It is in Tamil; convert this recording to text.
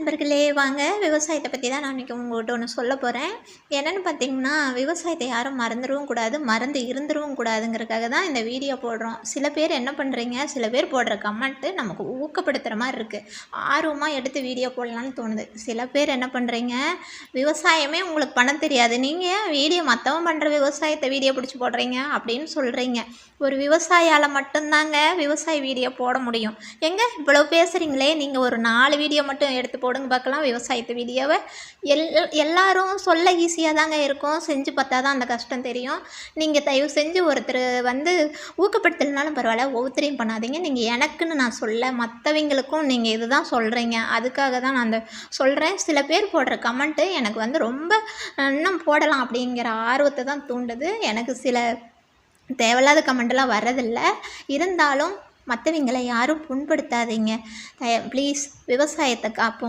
நண்பர்களே வாங்க. விவசாயத்தை பற்றி தான் நான் இன்றைக்கி உங்கள்கிட்ட ஒன்று சொல்ல போகிறேன் என்னென்னு பார்த்தீங்கன்னா விவசாயத்தை யாரும் மறந்துடவும் கூடாது மறந்து இருந்துடவும் கூடாதுங்கிறதுக்காக தான் இந்த வீடியோ போடுறோம். சில பேர் என்ன பண்ணுறீங்க சில பேர் போடுற கமெண்ட்டு நமக்கு ஊக்கப்படுத்துகிற மாதிரி இருக்குது ஆர்வமாக எடுத்து வீடியோ போடலான்னு தோணுது. சில பேர் என்ன பண்ணுறீங்க விவசாயமே உங்களுக்கு பண்ண தெரியாது. நீங்கள் வீடியோ மற்றவன் பண்ணுற விவசாயத்தை வீடியோ பிடிச்சி போடுறீங்க? அப்படின்னு சொல்கிறீங்க ஒரு விவசாயியால் மட்டும்தாங்க விவசாய வீடியோ போட முடியும். எங்கே? இவ்வளோ பேசுகிறீங்களே நீங்கள் ஒரு நாலு வீடியோ மட்டும் எடுத்து போடுங்க பார்க்கலாம். விவசாயத்து வீடியோவை எல் எல்லாரும் சொல்ல ஈஸியாக தாங்க இருக்கும். செஞ்சு பார்த்தா தான் அந்த கஷ்டம் தெரியும். நீங்கள் தயவு செஞ்சு ஒருத்தர் வந்து ஊக்கப்படுத்தலைனாலும் பரவாயில்ல ஒவ்வொருத்தரையும் பண்ணாதீங்க. நீங்கள் எனக்குன்னு நான் சொல்ல மற்றவங்களுக்கும் நீங்கள் இதுதான் சொல்கிறீங்க அதுக்காக தான் நான் அந்த சொல்கிறேன் சில பேர் போடுற கமெண்ட்டு எனக்கு வந்து ரொம்ப இன்னும் போடலாம் அப்படிங்கிற ஆர்வத்தை தான் தூண்டுது. எனக்கு சில தேவையில்லாத கமெண்ட்லாம் வர்றதில்ல. இருந்தாலும் மற்றவங்களை யாரும் புண்படுத்தாதீங்க. ப்ளீஸ் விவசாயத்தை காப்போம்.